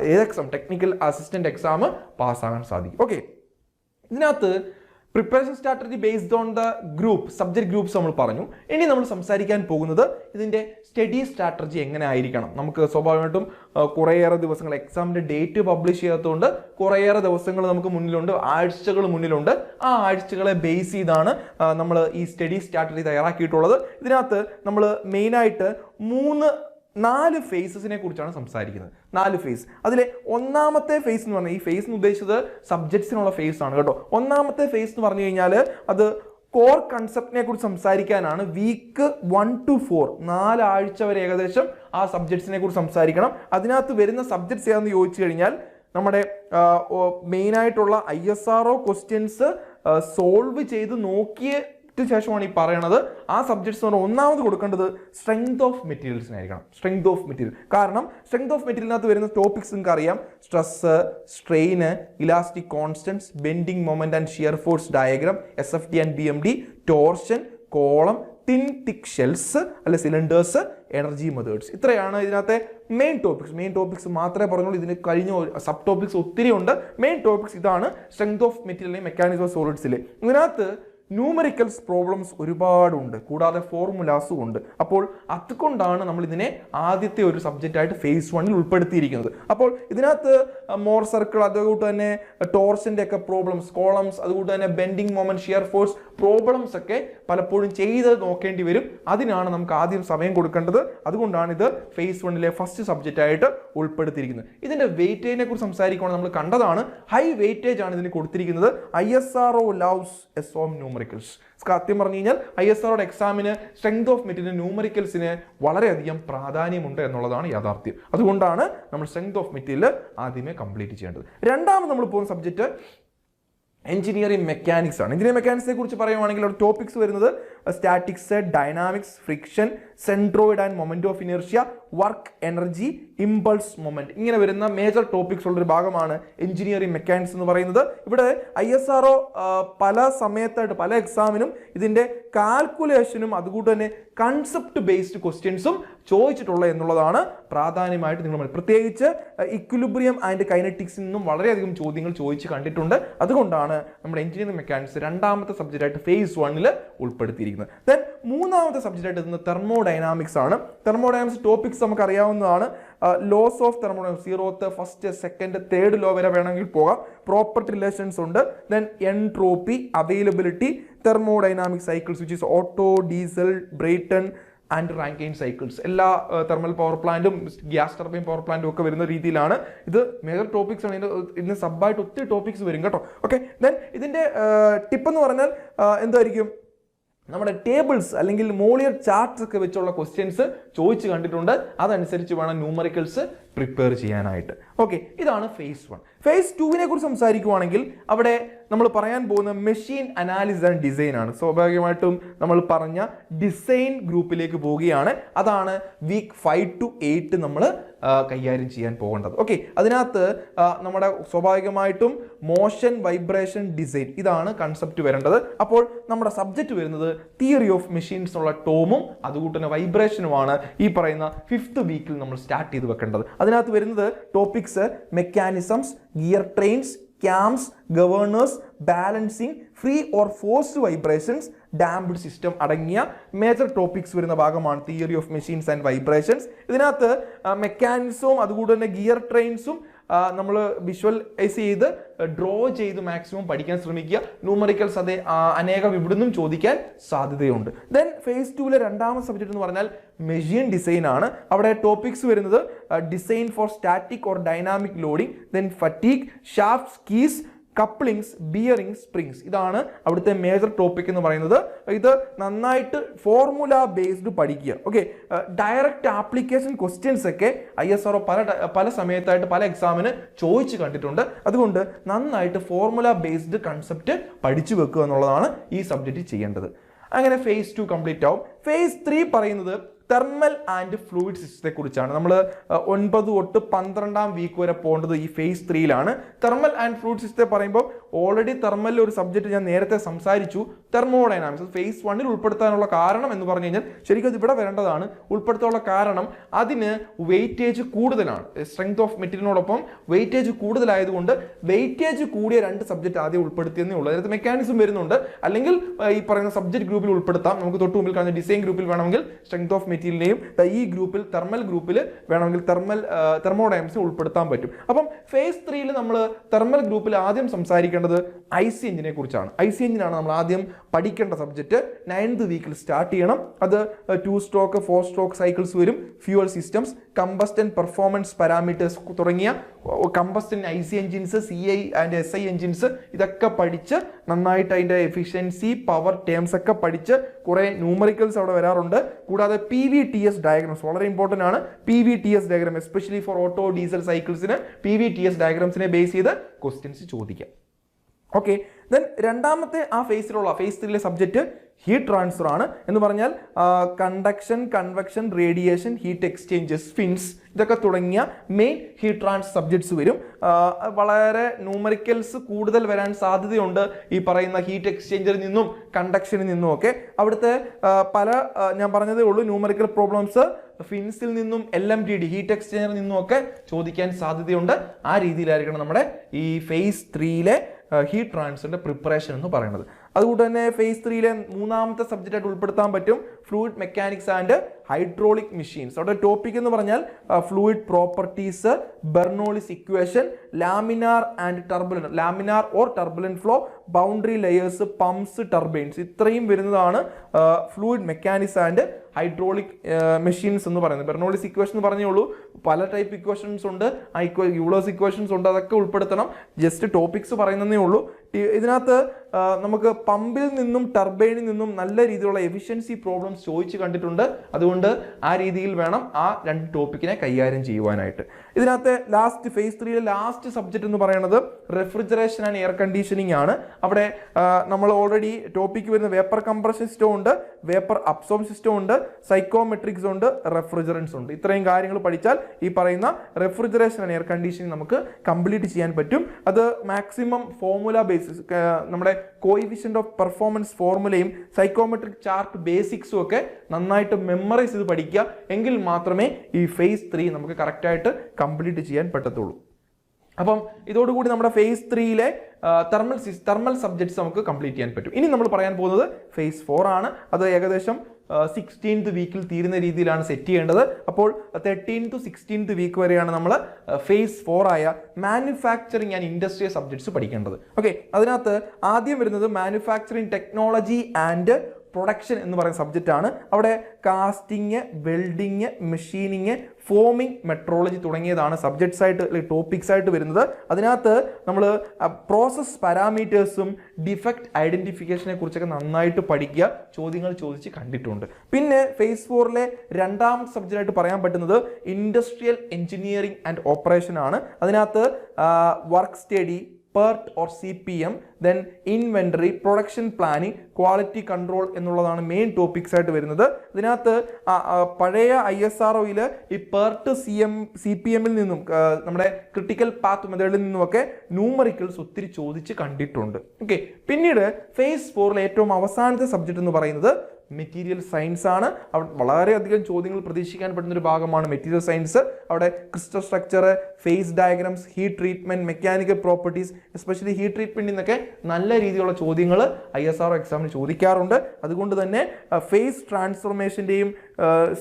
ഏത് എക്സാം ടെക്നിക്കൽ അസിസ്റ്റന്റ് എക്സാം പാസ്സാകാൻ സാധിക്കും. ഓക്കെ ഇതിനകത്ത് preparation strategy based on the group subject groups നമ്മൾ പറഞ്ഞു. ഇനി നമ്മൾ സംസാരിക്കാൻ പോകുന്നത് ഇതിന്റെ സ്റ്റഡി സ്ട്രാറ്റജി എങ്ങനെ ആയിരിക്കണം. നമുക്ക് സ്വാഭാവികമായിട്ടും കുറേയേറെ ദിവസങ്ങൾ എക്സാമിന്റെ ഡേറ്റ് പബ്ലിഷ് ചെയ്യാത്തതുകൊണ്ട് കുറേയേറെ ദിവസങ്ങൾ നമുക്ക് മുന്നിലുണ്ട് ആഴ്ചകൾ മുന്നിലുണ്ട്. ആ ആഴ്ചകളെ ബേസ് ചെയ്താണ് നമ്മൾ ഈ സ്റ്റഡി സ്ട്രാറ്റജി തയ്യാറാക്കിയിട്ടുള്ളത്. ഇതിനകത്ത് നമ്മൾ മെയിനായിട്ട് മൂന്ന് നാല് ഫേസസിനെ കുറിച്ചാണ് സംസാരിക്കുന്നത്. നാല് ഫേസ് അതിലെ ഒന്നാമത്തെ ഫേസ് എന്ന് പറഞ്ഞാൽ ഈ ഫേസ് എന്ന് ഉദ്ദേശിച്ചത് സബ്ജക്ട്സിനുള്ള ഫേസ് ആണ് കേട്ടോ. ഒന്നാമത്തെ ഫേസ് എന്ന് പറഞ്ഞു കഴിഞ്ഞാൽ അത് കോർ കൺസെപ്റ്റിനെ കുറിച്ച് സംസാരിക്കാനാണ് വീക്ക് വൺ ടു ഫോർ നാലാഴ്ച വരെ ഏകദേശം ആ സബ്ജക്ട്സിനെ കുറിച്ച് സംസാരിക്കണം. അതിനകത്ത് വരുന്ന സബ്ജക്ട്സ് ഏതാണെന്ന് ചോദിച്ചു കഴിഞ്ഞാൽ നമ്മുടെ മെയിൻ ആയിട്ടുള്ള I S R O questions solve ചെയ്ത് നോക്കിയ ശേഷമാണ് ഈ പറയണത്. ആ സബ്ജക്ട്സ് എന്ന് പറഞ്ഞാൽ ഒന്നാമത് കൊടുക്കേണ്ടത് സ്ട്രെങ്ത് ഓഫ് മെറ്റീരിയൽസിനായിരിക്കണം സ്ട്രെങ്ത് ഓഫ് മെറ്റീരിയൽ കാരണം സ്ട്രെങ്ത് ഓഫ് മെറ്റീരിയലിനകത്ത് വരുന്ന ടോപ്പിക്സ് നിങ്ങൾക്ക് അറിയാം stress strain elastic constants bending moment and shear force diagram S F T and B M D torsion column thin thick shells അല്ലെ സിലിണ്ടേഴ്സ് എനർജി മെത്തേഡ്സ് ഇത്രയാണ് ഇതിനകത്തെ main topics main topics മാത്രമേ പറഞ്ഞുള്ളൂ. ഇതിന് കഴിഞ്ഞ സബ് ടോപ്പിക്സ് ഒത്തിരി ഉണ്ട്. Main topics ഇതാണ് strength of material mechanics of സോളിഡ്സിൽ ഇതിനകത്ത് ന്യൂമറിക്കൽസ് പ്രോബ്ലംസ് ഒരുപാടുണ്ട്. കൂടാതെ ഫോർമുലാസും ഉണ്ട്. അപ്പോൾ അതുകൊണ്ടാണ് നമ്മൾ ഇതിനെ ആദ്യത്തെ ഒരു സബ്ജക്റ്റ് ആയിട്ട് ഫേസ് വണ്ണിൽ ഉൾപ്പെടുത്തിയിരിക്കുന്നത്. അപ്പോൾ ഇതിനകത്ത് മോർ സർക്കിൾ അതുകൊണ്ട് തന്നെ ടോർസിന്റെ ഒക്കെ പ്രോബ്ലംസ് കോളംസ് അതുകൊണ്ട് തന്നെ bending moment shear force problems ഒക്കെ പലപ്പോഴും ചെയ്ത് നോക്കേണ്ടി വരും. അതിനാണ് നമുക്ക് ആദ്യം സമയം കൊടുക്കേണ്ടത്. അതുകൊണ്ടാണ് ഇത് ഫേസ് വണ്ണിലെ ഫസ്റ്റ് സബ്ജക്റ്റ് ആയിട്ട് ഉൾപ്പെടുത്തിയിരിക്കുന്നത്. ഇതിന്റെ വെയിറ്റേജിനെ കുറിച്ച് സംസാരിക്കുകയാണെങ്കിൽ നമ്മൾ കണ്ടതാണ്. ഹൈ വെയിറ്റേജ് ആണ് ഇതിന് കൊടുത്തിരിക്കുന്നത്. I S R O loves S Om numericals സത്യം പറഞ്ഞു കഴിഞ്ഞാൽ ഐ എസ് ആറോടെ എക്സാമിന് സ്ട്രെങ്ത് ഓഫ് മെറ്റീരിയൽ ന്യൂമറിക്കൽസിന് വളരെയധികം പ്രാധാന്യമുണ്ട് എന്നുള്ളതാണ് യാഥാർത്ഥ്യം. അതുകൊണ്ടാണ് നമ്മൾ സ്ട്രെങ്ത് ഓഫ് മെറ്റീരിയൽ ആദ്യമേ കംപ്ലീറ്റ് ചെയ്യേണ്ടത്. രണ്ടാമത് നമ്മൾ പോകുന്ന സബ്ജക്റ്റ് എഞ്ചിനീയറിംഗ് മെക്കാനിക്സ് ആണ് എഞ്ചിനീയറിംഗ് മെക്കാനിക്സിനെ കുറിച്ച് പറയുവാണെങ്കിൽ അവിടെ ടോപ്പിക്സ് വരുന്നത് statics dynamics friction centroid and moment of inertia work energy impulse moment ഇങ്ങനെ വരുന്ന മേജർ ടോപ്പിക്സ് ഉള്ള ഒരു ഭാഗമാണ് എഞ്ചിനീയറിംഗ് മെക്കാനിക്സ് എന്ന് പറയുന്നത്. ഇവിടെ ഐ എസ് ആർ പല സമയത്തായിട്ട് പല എക്സാമിനും ഇതിന്റെ കാൽക്കുലേഷനും അതുകൊണ്ട് തന്നെ കൺസെപ്റ്റ് ബേസ്ഡ് ക്വസ്റ്റ്യൻസും ചോദിച്ചിട്ടുള്ള എന്നുള്ളതാണ് പ്രാധാന്യമായിട്ട് നിങ്ങൾ. പ്രത്യേകിച്ച് ഇക്വിലിബ്രിയം ആൻഡ് കൈനറ്റിക്സിൽ നിന്നും വളരെയധികം ചോദ്യങ്ങൾ ചോദിച്ച് കണ്ടിട്ടുണ്ട്. അതുകൊണ്ടാണ് നമ്മുടെ എഞ്ചിനീയറിംഗ് മെക്കാനിക്സ് രണ്ടാമത്തെ സബ്ജക്റ്റായിട്ട് ഫേസ് വണ്ണിൽ ഉൾപ്പെടുത്തിയിരിക്കുന്നത്. ദെൻ മൂന്നാമത്തെ സബ്ജക്റ്റ് ആയിട്ട് എത്തുന്നത് തെർമോഡൈനാമിക്സ് ആണ്. തെർമോഡൈനാമിക്സ് ടോപ്പിക്സ് നമുക്ക് അറിയാവുന്നതാണ് laws of thermodynamics zeroth first second third law വരെ വേണമെങ്കിൽ പോകാം. പ്രോപ്പർട്ടി റിലേഷൻസ് ഉണ്ട്. Then entropy availability thermodynamic cycles which is Otto Diesel Brayton and Rankine cycles എല്ലാ തെർമൽ പവർ പ്ലാന്റും ഗ്യാസ് ടർബൈൻ പവർ പ്ലാന്റും ഒക്കെ വരുന്ന രീതിയിലാണ്. ഇത് മേജർ ടോപ്പിക്സ് ആണ്. ഇതിന്റെ ഇതിന് സബായിട്ട് ഒത്തിരി ടോപ്പിക്സ് വരും കേട്ടോ. ഓക്കെ ദെൻ ഇതിന്റെ ടിപ്പ് എന്ന് പറഞ്ഞാൽ എന്തായിരിക്കും? നമ്മുടെ ടേബിൾസ് അല്ലെങ്കിൽ മോളിയർ ചാർട്ട്സ് ഒക്കെ വെച്ചുള്ള ക്വസ്റ്റ്യൻസ് ചോദിച്ചു കണ്ടിട്ടുണ്ട്. അതനുസരിച്ച് വേണം ന്യൂമറിക്കൽസ് പ്രിപ്പയർ ചെയ്യാനായിട്ട്. ഓക്കെ ഇതാണ് ഫേസ് വൺ ഫേസ് ടുവിനെ കുറിച്ച് സംസാരിക്കുവാണെങ്കിൽ അവിടെ നമ്മൾ പറയാൻ പോകുന്ന മെഷീൻ അനാലിസിസ് ആൻഡ് ഡിസൈൻ ആണ്. സ്വാഭാവികമായിട്ടും നമ്മൾ പറഞ്ഞ ഡിസൈൻ ഗ്രൂപ്പിലേക്ക് പോവുകയാണ്. അതാണ് വീക്ക് ഫൈവ് ടു എയ്റ്റ് നമ്മൾ കൈകാര്യം ചെയ്യാൻ പോകേണ്ടത്. ഓക്കെ അതിനകത്ത് നമ്മുടെ സ്വാഭാവികമായിട്ടും മോഷൻ വൈബ്രേഷൻ ഡിസൈൻ ഇതാണ് കൺസെപ്റ്റ് വരേണ്ടത്. അപ്പോൾ നമ്മുടെ സബ്ജക്റ്റ് വരുന്നത് തിയറി ഓഫ് മെഷീൻസ് ഉള്ള ടോമും അതുകൂട്ടുന്ന വൈബ്രേഷനുമാണ് ഈ പറയുന്ന ഫിഫ്ത്ത് വീക്കിൽ നമ്മൾ സ്റ്റാർട്ട് ചെയ്ത് വെക്കേണ്ടത്. അതിനകത്ത് വരുന്നത് topics mechanisms gear trains cams governors balancing free or force vibrations damped system അടങ്ങിയ മേജർ ടോപ്പിക്സ് വരുന്ന ഭാഗമാണ് theory of machines and vibrations ഇതിനകത്ത് മെക്കാനിസവും അതുകൂടെ തന്നെ ഗിയർ ട്രെയിൻസും നമ്മൾ വിഷ്വലൈസ് ചെയ്ത് ഡ്രോ ചെയ്ത് മാക്സിമം പഠിക്കാൻ ശ്രമിക്കുക. ന്യൂമറിക്കൽസ് അതേ അനേകം ഇവിടുന്നും ചോദിക്കാൻ സാധ്യതയുണ്ട്. ദെൻ ഫേസ് ടുവിലെ രണ്ടാമത്തെ സബ്ജക്റ്റ് എന്ന് പറഞ്ഞാൽ മെഷീൻ ഡിസൈൻ ആണ്. അവിടെ ടോപ്പിക്സ് വരുന്നത് design for static or dynamic loading then fatigue shaft keys couplings bearing springs ഇതാണ് അവിടുത്തെ മേജർ ടോപ്പിക് എന്ന് പറയുന്നത്. ഇത് നന്നായിട്ട് ഫോർമുല ബേസ്ഡ് പഠിക്കുക. ഓക്കെ ഡയറക്റ്റ് ആപ്ലിക്കേഷൻ ക്വസ്റ്റ്യൻസ് ഒക്കെ ഐ എസ് ആർഒ പല പല സമയത്തായിട്ട് പല എക്സാമിന് ചോദിച്ചു കണ്ടിട്ടുണ്ട്. അതുകൊണ്ട് നന്നായിട്ട് ഫോർമുല ബേസ്ഡ് കൺസെപ്റ്റ് പഠിച്ചു വെക്കുക എന്നുള്ളതാണ് ഈ സബ്ജക്റ്റ് ചെയ്യേണ്ടത്. അങ്ങനെ ഫേസ് ടു കംപ്ലീറ്റ് ആവും. ഫേസ് ത്രീ പറയുന്നത് തെർമൽ ആൻഡ് ഫ്ലൂയിഡ് സിസ്റ്റത്തെ കുറിച്ചാണ്. നമ്മൾ ഒൻപത് തൊട്ട് പന്ത്രണ്ടാം വീക്ക് വരെ പോകേണ്ടത് ഈ ഫേസ് ത്രീയിലാണ് തെർമൽ ആൻഡ് ഫ്ലൂയിഡ് സിസ്റ്റത്തെ പറയുമ്പോൾ ഓൾറെഡി തെർമലിൽ ഒരു സബ്ജക്റ്റ് ഞാൻ നേരത്തെ സംസാരിച്ചു. തെർമോഡൈനാമിക്സ് ഫേസ് വണ്ണിൽ ഉൾപ്പെടുത്താനുള്ള കാരണം എന്ന് പറഞ്ഞു കഴിഞ്ഞാൽ ശരിക്കും അത് ഇവിടെ വരേണ്ടതാണ്. ഉൾപ്പെടുത്താനുള്ള കാരണം അതിന് വെയിറ്റേജ് കൂടുതലാണ്. സ്ട്രെങ്ത് ഓഫ് മെറ്റീരിയലിനോടൊപ്പം വെയിറ്റേജ് കൂടുതലായതുകൊണ്ട് വെയിറ്റേജ് കൂടിയ രണ്ട് സബ്ജക്റ്റ് ആദ്യം ഉൾപ്പെടുത്തിയെന്നേ ഉള്ളൂ. അതിനകത്ത് മെക്കാനിസം വരുന്നുണ്ട്. അല്ലെങ്കിൽ ഈ പറയുന്ന സബ്ജക്ട് ഗ്രൂപ്പിൽ ഉൾപ്പെടുത്താം. നമുക്ക് തൊട്ട് മുമ്പിൽ കാണുന്ന ഡിസൈൻ ഗ്രൂപ്പിൽ വേണമെങ്കിൽ സ്ട്രെങ്ത് ഓഫ് മെറ്റീരിയലിനെയും ഈ ഗ്രൂപ്പിൽ തെർമൽ ഗ്രൂപ്പിൽ വേണമെങ്കിൽ തെർമൽ തെർമോഡൈംസ് ഉൾപ്പെടുത്താൻ പറ്റും. അപ്പം ഫേസ് ത്രീയിൽ നമ്മൾ തെർമൽ ഗ്രൂപ്പിൽ ആദ്യം സംസാരിക്കേണ്ടത് ഐ സി എഞ്ചിനെ കുറിച്ചാണ്. ഐ സി എഞ്ചിനാണ് നമ്മൾ ആദ്യം പഠിക്കേണ്ട സബ്ജക്റ്റ് നയൻത് വീക്കിൽ സ്റ്റാർട്ട് ചെയ്യണം. അത് two stroke four stroke cycles വരും. Fuel systems combustion performance parameters തുടങ്ങിയ combustion I C engines C I and S I engines ഇതൊക്കെ പഠിച്ച് നന്നായിട്ട് അതിന്റെ എഫിഷ്യൻസി പവർ ടേംസ് ഒക്കെ പഠിച്ച് കുറേ ന്യൂമറിക്കൽസ് അവിടെ വരാറുണ്ട്. കൂടാതെ P V T S diagrams വളരെ ഇമ്പോർട്ടന്റ് ആണ്. P V T S diagram especially for Otto diesel സൈക്കിൾസിന് P V T S ഡയഗ്രാംസിനെ ബേസ് ചെയ്ത് ക്വസ്റ്റ്യൻസ് ചോദിക്കാം. ഓക്കെ ദെൻ രണ്ടാമത്തെ ആ ഫേസിലുള്ള ഫേസ് ത്രീയിലെ സബ്ജക്റ്റ് ഹീറ്റ് ട്രാൻസ്ഫർ ആണ്. എന്ന് പറഞ്ഞാൽ conduction convection radiation heat exchanges fins ഇതൊക്കെ തുടങ്ങിയ മെയിൻ ഹീറ്റ് ട്രാൻസ് സബ്ജക്ട്സ് വരും. വളരെ ന്യൂമറിക്കൽസ് കൂടുതൽ വരാൻ സാധ്യതയുണ്ട് ഈ പറയുന്ന ഹീറ്റ് എക്സ്ചേഞ്ചറിൽ നിന്നും കണ്ടക്ഷനിൽ നിന്നും ഒക്കെ. അവിടുത്തെ പല ഞാൻ പറഞ്ഞതേ ഉള്ളൂ ന്യൂമറിക്കൽ പ്രോബ്ലംസ് ഫിൻസിൽ നിന്നും L M T D heat എക്സ്ചേഞ്ചറിൽ നിന്നും ഒക്കെ ചോദിക്കാൻ സാധ്യതയുണ്ട്. ആ രീതിയിലായിരിക്കണം നമ്മുടെ ഈ ഫേസ് ത്രീയിലെ ഹീറ്റ് ട്രാൻസ്ഫറിന്റെ പ്രിപ്പറേഷൻ എന്ന് പറയുന്നത്. അതുകൊണ്ട് തന്നെ ഫേസ് ത്രീയിലെ മൂന്നാമത്തെ സബ്ജക്റ്റ് ആയിട്ട് ഉൾപ്പെടുത്താൻ പറ്റും fluid mechanics and hydraulic machines അവിടെ ടോപ്പിക് എന്ന് പറഞ്ഞാൽ fluid properties Bernoulli's equation laminar and turbulent laminar or turbulent flow boundary layers pumps turbines ഇത്രയും വരുന്നതാണ് fluid mechanics and hydraulic machines എന്ന് പറയുന്നത്. ബെർണോളിസ് ഇക്വേഷൻ എന്ന് പറഞ്ഞേ ഉള്ളൂ. പല ടൈപ്പ് ഇക്വേഷൻസ് ഉണ്ട്. ആ ഇക്വ ഇക്വേഷൻസ് ഉണ്ട്. അതൊക്കെ ഉൾപ്പെടുത്തണം. ജസ്റ്റ് ടോപ്പിക്സ് പറയുന്നതേ ഉള്ളൂ. ഇതിനകത്ത് നമുക്ക് പമ്പിൽ നിന്നും ടർബൈനിൽ നിന്നും നല്ല രീതിയിലുള്ള എഫിഷ്യൻസി പ്രോബ്ലംസ് ചോദിച്ച് കണ്ടിട്ടുണ്ട്. അതുകൊണ്ട് ആ രീതിയിൽ വേണം ആ രണ്ട് ടോപ്പിക്കിനെ കൈകാര്യം ചെയ്യുവാനായിട്ട്. ഇതിനകത്ത് ലാസ്റ്റ് ഫേസ് ത്രീയിലെ ലാസ്റ്റ് സബ്ജക്റ്റ് എന്ന് പറയുന്നത് റെഫ്രിജറേഷൻ ആൻഡ് എയർ കണ്ടീഷനിങ് ആണ്. അവിടെ നമ്മൾ ഓൾറെഡി ടോപ്പിക്ക് വരുന്ന വേപ്പർ കംപ്രഷൻ സിസ്റ്റം ഉണ്ട് വേപ്പർ അബ്സോം സിസ്റ്റം ഉണ്ട് സൈക്കോമെട്രിക്സ് ഉണ്ട് റെഫ്രിജറൻസ് ഉണ്ട്. ഇത്രയും കാര്യങ്ങൾ പഠിച്ചാൽ ഈ പറയുന്ന റെഫ്രിജറേഷൻ ആൻഡ് എയർ കണ്ടീഷനിങ് നമുക്ക് കംപ്ലീറ്റ് ചെയ്യാൻ പറ്റും. അത് മാക്സിമം ഫോർമുല ബേസിസ് നമ്മുടെ കോയിഫിഷ്യന്റ് ഓഫ് പെർഫോമൻസ് ഫോർമുലയും സൈക്കോമെട്രിക് ചാർട്ട് ബേസിക്സും ഒക്കെ നന്നായിട്ട് മെമ്മറൈസ് ചെയ്ത് പഠിക്കുക. എങ്കിൽ മാത്രമേ ഈ ഫേസ് ത്രീ നമുക്ക് കറക്റ്റായിട്ട് കംപ്ലീറ്റ് ചെയ്യാൻ പറ്റത്തുള്ളൂ. അപ്പം ഇതോടുകൂടി നമ്മുടെ ഫേസ് ത്രീയിലെ തെർമൽ തെർമൽ സബ്ജക്ട്സ് നമുക്ക് കംപ്ലീറ്റ് ചെയ്യാൻ പറ്റും. ഇനി നമ്മൾ പറയാൻ പോകുന്നത് ഫേസ് ഫോർ ആണ്. അത് ഏകദേശം സിക്സ്റ്റീൻത്ത് വീക്കിൽ തീരുന്ന രീതിയിലാണ് സെറ്റ് ചെയ്യേണ്ടത്. അപ്പോൾ തേർട്ടീൻ ടു സിക്സ്റ്റീൻത്ത് വീക്ക് വരെയാണ് നമ്മൾ ഫേസ് ഫോർ ആയ മാനുഫാക്ചറിങ് ആൻഡ് ഇൻഡസ്ട്രിയൽ സബ്ജക്ട്സ് പഠിക്കേണ്ടത്. ഓക്കെ അതിനകത്ത് ആദ്യം വരുന്നത് മാനുഫാക്ചറിങ് ടെക്നോളജി ആൻഡ് പ്രൊഡക്ഷൻ എന്ന് പറയുന്ന സബ്ജക്റ്റ് ആണ്. അവിടെ casting welding machining forming metrology തുടങ്ങിയതാണ് സബ്ജക്ട്സ് ആയിട്ട് അല്ലെങ്കിൽ ടോപ്പിക്സ് ആയിട്ട് വരുന്നത്. അതിനകത്ത് നമ്മൾ പ്രോസസ് പാരാമീറ്റേഴ്സും ഡിഫക്റ്റ് ഐഡന്റിഫിക്കേഷനെ കുറിച്ചൊക്കെ നന്നായിട്ട് പഠിക്കുക ചോദ്യങ്ങൾ ചോദിച്ച് കണ്ടിട്ടുണ്ട്. പിന്നെ ഫേസ് ഫോറിലെ രണ്ടാമത്തെ സബ്ജക്റ്റായിട്ട് പറയാൻ പറ്റുന്നത് ഇൻഡസ്ട്രിയൽ എഞ്ചിനീയറിംഗ് ആൻഡ് ഓപ്പറേഷൻ ആണ്. അതിനകത്ത് work study PERT or C P M then inventory production planning quality control എന്നുള്ളതാണ് മെയിൻ ടോപ്പിക്സ് ആയിട്ട് വരുന്നത്. ഇതിനകത്ത് പഴയ ഐ എസ് ആർ ഒയിൽ ഈ PERT C M C P എമ്മിൽ നിന്നും നമ്മുടെ ക്രിട്ടിക്കൽ പാത്ത് മെത്തേഡിൽ നിന്നുമൊക്കെ ന്യൂമറിക്കൽസ് ഒത്തിരി ചോദിച്ച് കണ്ടിട്ടുണ്ട്. ഓക്കെ പിന്നീട് ഫേസ് ഫോറിലെ ഏറ്റവും അവസാനത്തെ സബ്ജക്റ്റ് എന്ന് പറയുന്നത് മെറ്റീരിയൽ സയൻസ് ആണ്. അവിടെ വളരെയധികം ചോദ്യങ്ങൾ പ്രതീക്ഷിക്കാൻ പറ്റുന്ന ഒരു ഭാഗമാണ് മെറ്റീരിയൽ സയൻസ് അവിടെ crystal structure phase diagrams heat treatment mechanical properties especially heat ട്രീറ്റ്മെന്റിൽ നിന്നൊക്കെ നല്ല രീതിയിലുള്ള ചോദ്യങ്ങൾ ഐ എസ് ആർ എക്സാമിന് ചോദിക്കാറുണ്ട്. അതുകൊണ്ട് തന്നെ ഫേസ് ട്രാൻസ്ഫോർമേഷന്റെയും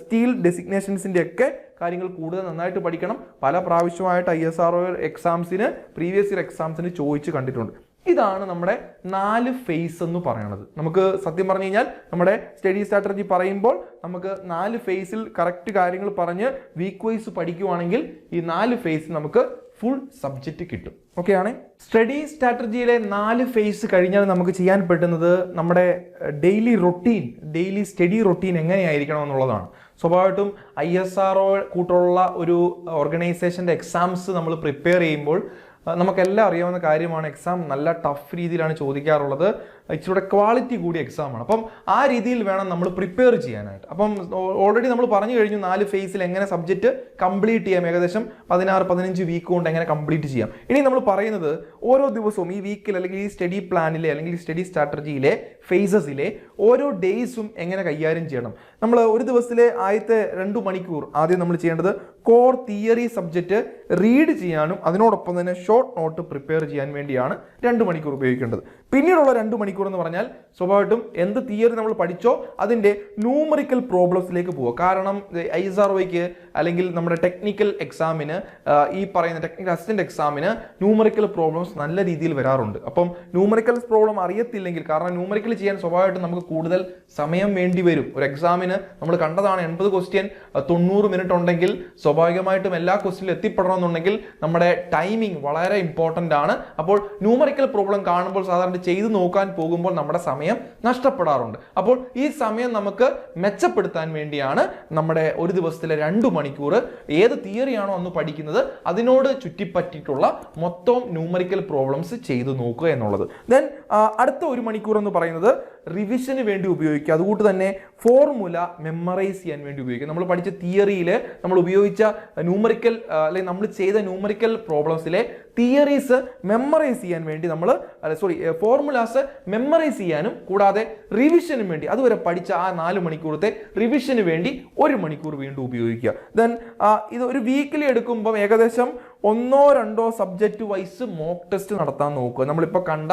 സ്റ്റീൽ ഡെസിഗ്നേഷൻസിന്റെ ഒക്കെ കാര്യങ്ങൾ കൂടുതൽ നന്നായിട്ട് പഠിക്കണം. പല പ്രാവശ്യമായിട്ട് ഐ എസ് ആർ ഒ എക്സാംസിന് പ്രീവിയസ് ഇയർ എക്സാംസിന് ചോദിച്ച് കണ്ടിട്ടുണ്ട്. ഇതാണ് നമ്മുടെ നാല് ഫേസ് എന്ന് പറയുന്നത് നമുക്ക് സത്യം പറഞ്ഞു കഴിഞ്ഞാൽ നമ്മുടെ സ്റ്റഡി സ്ട്രാറ്റജി പറയുമ്പോൾ നമുക്ക് നാല് ഫേസിൽ കറക്റ്റ് കാര്യങ്ങൾ പറഞ്ഞ് വീക്ക് വൈസ് പഠിക്കുവാണെങ്കിൽ ഈ നാല് ഫേസ് നമുക്ക് ഫുൾ സബ്ജക്റ്റ് കിട്ടും. ഓക്കെ ആണ്? സ്റ്റഡി സ്ട്രാറ്റജിയിലെ നാല് ഫേസ് കഴിഞ്ഞാൽ നമുക്ക് ചെയ്യാൻ പറ്റുന്നത് നമ്മുടെ daily routine daily study routine എങ്ങനെയായിരിക്കണം എന്നുള്ളതാണ്. സ്വാഭാവികമായിട്ടും ഐ എസ് ആർ ഒ കൂട്ടുള്ള ഒരു ഓർഗനൈസേഷന്റെ എക്സാംസ് നമ്മൾ പ്രിപ്പയർ ചെയ്യുമ്പോൾ നമുക്കെല്ലാം അറിയാവുന്ന കാര്യമാണ്. എക്സാം നല്ല ടഫ് രീതിയിലാണ് ചോദിക്കാറുള്ളത്. ഇച്ചിരി ക്വാളിറ്റി കൂടിയ എക്സാമാണ് അപ്പം ആ രീതിയിൽ വേണം നമ്മൾ പ്രിപ്പയർ ചെയ്യാനായിട്ട്. അപ്പം ഓൾറെഡി നമ്മൾ പറഞ്ഞു കഴിഞ്ഞു നാല് ഫേസിൽ എങ്ങനെ സബ്ജക്റ്റ് കംപ്ലീറ്റ് ചെയ്യാം. ഏകദേശം പതിനാറ് പതിനഞ്ച് വീക്ക് കൊണ്ട് എങ്ങനെ കംപ്ലീറ്റ് ചെയ്യാം. ഇനി നമ്മൾ പറയുന്നത് ഓരോ ദിവസവും ഈ വീക്കിൽ അല്ലെങ്കിൽ ഈ സ്റ്റഡി പ്ലാനിലെ അല്ലെങ്കിൽ സ്റ്റഡി സ്ട്രാറ്റജിയിലെ ഫേസസിലെ ഓരോ ഡേയ്സും എങ്ങനെ കൈകാര്യം ചെയ്യണം. നമ്മൾ ഒരു ദിവസത്തിലെ ആദ്യത്തെ രണ്ട് മണിക്കൂർ ആദ്യം നമ്മൾ ചെയ്യേണ്ടത് കോർ തിയറി സബ്ജക്റ്റ് റീഡ് ചെയ്യാനും അതിനോടൊപ്പം തന്നെ ഷോർട്ട് നോട്ട് പ്രിപ്പയർ ചെയ്യാൻ വേണ്ടിയാണ് രണ്ട് മണിക്കൂർ ഉപയോഗിക്കേണ്ടത്. പിന്നീടുള്ള രണ്ട് മണിക്കൂർ എന്ന് പറഞ്ഞാൽ സ്വാഭാവികമായിട്ടും എന്ത് തിയറി നമ്മൾ പഠിച്ചോ അതിന്റെ ന്യൂമറിക്കൽ പ്രോബ്ലംസിലേക്ക് പോവുക. കാരണം ഐ എസ് ആർ ഒയ്ക്ക് അല്ലെങ്കിൽ നമ്മുടെ ടെക്നിക്കൽ എക്സാമിന് ഈ പറയുന്ന ടെക്നിക്കൽ അസിസ്റ്റന്റ് എക്സാമിന് ന്യൂമറിക്കൽ പ്രോബ്ലംസ് നല്ല രീതിയിൽ വരാറുണ്ട്. അപ്പം ന്യൂമറിക്കൽ പ്രോബ്ലം അറിയത്തില്ലെങ്കിൽ കാരണം ന്യൂമറിക്കൽ ചെയ്യാൻ സ്വാഭാവികമായിട്ടും നമുക്ക് കൂടുതൽ സമയം വേണ്ടി വരും. ഒരു എക്സാമിന് നമ്മൾ കണ്ടതാണ് എൺപത് ക്വസ്റ്റ്യൻ തൊണ്ണൂറ് മിനിറ്റ് ഉണ്ടെങ്കിൽ സ്വാഭാവികമായിട്ടും എല്ലാ ക്വസ്റ്റ്യനിലും എത്തിപ്പെടണമെന്നുണ്ടെങ്കിൽ നമ്മുടെ ടൈമിംഗ് വളരെ ഇമ്പോർട്ടന്റ് ആണ്. അപ്പോൾ ന്യൂമറിക്കൽ പ്രോബ്ലം കാണുമ്പോൾ സാധാരണ ചെയ്തു നോക്കാൻ പോകുമ്പോൾ നമ്മുടെ സമയം നഷ്ടപ്പെടാറുണ്ട്. അപ്പോൾ ഈ സമയം നമുക്ക് മെച്ചപ്പെടുത്താൻ വേണ്ടിയാണ് നമ്മുടെ ഒരു ദിവസത്തിലെ രണ്ട് മണിക്കൂർ ഏത് തിയറിയാണോ അന്ന് പഠിക്കുന്നത് അതിനോട് ചുറ്റിപ്പറ്റിയിട്ടുള്ള മൊത്തം ന്യൂമറിക്കൽ പ്രോബ്ലംസ് ചെയ്തു നോക്കുക എന്നുള്ളത്. ദെൻ അടുത്ത ഒരു മണിക്കൂർ എന്ന് പറയുന്നത് റിവിഷന് വേണ്ടി ഉപയോഗിക്കുക. അതുകൂട്ട് തന്നെ ഫോർമുല മെമ്മറൈസ് ചെയ്യാൻ വേണ്ടി ഉപയോഗിക്കുക. നമ്മൾ പഠിച്ച തിയറിയിൽ നമ്മൾ ഉപയോഗിച്ച ന്യൂമറിക്കൽ അല്ലെങ്കിൽ നമ്മൾ ചെയ്ത ന്യൂമറിക്കൽ പ്രോബ്ലംസിലെ തിയറീസ് മെമ്മറൈസ് ചെയ്യാൻ വേണ്ടി നമ്മൾ സോറി ഫോർമുലാസ് മെമ്മറൈസ് ചെയ്യാനും കൂടാതെ റിവിഷനും വേണ്ടി. അതുവരെ പഠിച്ച ആ നാല് മണിക്കൂറത്തെ റിവിഷന് വേണ്ടി ഒരു മണിക്കൂർ വീണ്ടും ഉപയോഗിക്കുക. ദെൻ ഇത് ഒരു വീക്കിലി എടുക്കുമ്പം ഏകദേശം ഒന്നോ രണ്ടോ സബ്ജക്റ്റ് വൈസ് മോക്ക് ടെസ്റ്റ് നടത്താൻ നോക്കുക. നമ്മളിപ്പോൾ കണ്ട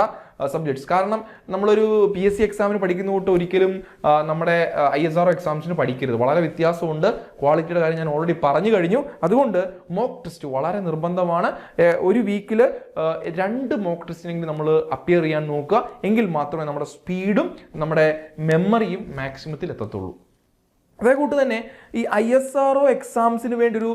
സബ്ജക്ട്സ് കാരണം നമ്മളൊരു പി എസ് സി എക്സാമിന് പഠിക്കുന്ന കൂട്ട് ഒരിക്കലും നമ്മുടെ ഐ എസ് ആർ എക്സാംസിന് പഠിക്കരുത്. വളരെ വ്യത്യാസമുണ്ട്. ക്വാളിറ്റിയുടെ കാര്യം ഞാൻ ഓൾറെഡി പറഞ്ഞു കഴിഞ്ഞു. അതുകൊണ്ട് മോക്ക് ടെസ്റ്റ് വളരെ നിർബന്ധമാണ്. ഒരു വീക്കിൽ രണ്ട് മോക്ക് ടെസ്റ്റിനെങ്കിലും നമ്മൾ അപ്പിയർ ചെയ്യാൻ നോക്കുക. എങ്കിൽ മാത്രമേ നമ്മുടെ സ്പീഡും നമ്മുടെ മെമ്മറിയും മാക്സിമത്തിൽ എത്തത്തുള്ളൂ. അതേ കൂട്ട് തന്നെ ഈ ഐ എസ് ആർ ഒ എക്സാംസിന് വേണ്ടി ഒരു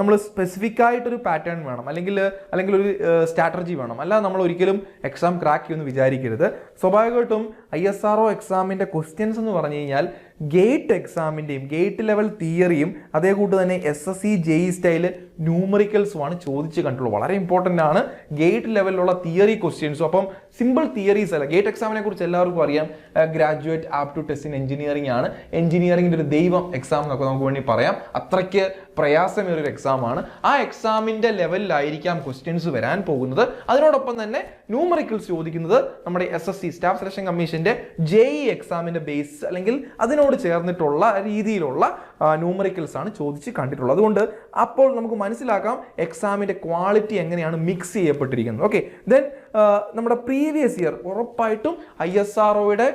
നമ്മൾ സ്പെസിഫിക് ആയിട്ടൊരു പാറ്റേൺ വേണം. അല്ലെങ്കിൽ അല്ലെങ്കിൽ ഒരു സ്ട്രാറ്റജി വേണം. അല്ലാതെ നമ്മൾ ഒരിക്കലും എക്സാം ക്രാക്ക് ചെയ്യുമെന്ന് വിചാരിക്കരുത്. സ്വാഭാവികമായിട്ടും ഐ എസ് ആർ ഒ എക്സാമിന്റെ ക്വസ്റ്റ്യൻസ് എന്ന് പറഞ്ഞു കഴിഞ്ഞാൽ ഗേറ്റ് എക്സാമിന്റെയും ഗേറ്റ് ലെവൽ തിയറിയും അതേ കൂട്ട് തന്നെ S S C J E style ന്യൂമറിക്കൽസുമാണ് ചോദിച്ച് കണ്ടുള്ളൂ വളരെ ഇമ്പോർട്ടന്റ് ആണ് ഗേറ്റ് ലെവലിലുള്ള തിയറി ക്വസ്റ്റ്യൻസും അപ്പം സിമ്പിൾ തിയറീസ് അല്ല ഗേറ്റ് എക്സാമിനെ കുറിച്ച് എല്ലാവർക്കും അറിയാം. Graduate aptitude test in engineering ആണ്. എഞ്ചിനീയറിംഗിന്റെ ഒരു ദൈവം എക്സാം എന്നൊക്കെ നമുക്ക് വേണ്ടി പറയാം. അത്രയ്ക്ക് പ്രയാസമേറിയൊരു എക്സാമാണ് ആ എക്സാമിന്റെ ലെവലിലായിരിക്കാം ക്വസ്റ്റ്യൻസ് വരാൻ പോകുന്നത്. അതിനോടൊപ്പം തന്നെ ന്യൂമറിക്കൽസ് ചോദിക്കുന്നത് നമ്മുടെ S S C staff selection കമ്മീഷന്റെ ജെ ഇ എക്സാമിന്റെ ബേസ് അല്ലെങ്കിൽ അതിനോട് ചേർന്നിട്ടുള്ള രീതിയിലുള്ള ന്യൂമറിക്കൽസ് ആണ് ചോദിച്ച് കണ്ടിട്ടുള്ളത്. അതുകൊണ്ട് അപ്പോൾ നമുക്ക് മനസ്സിലാക്കാം എക്സാമിന്റെ ക്വാളിറ്റി എങ്ങനെയാണ് മിക്സ് ചെയ്യപ്പെട്ടിരിക്കുന്നത്. ഓക്കെ ദെൻ നമ്മുടെ പ്രീവിയസ് ഇയർ ഉറപ്പായിട്ടും ഐ എസ് ആർ ഒയുടെ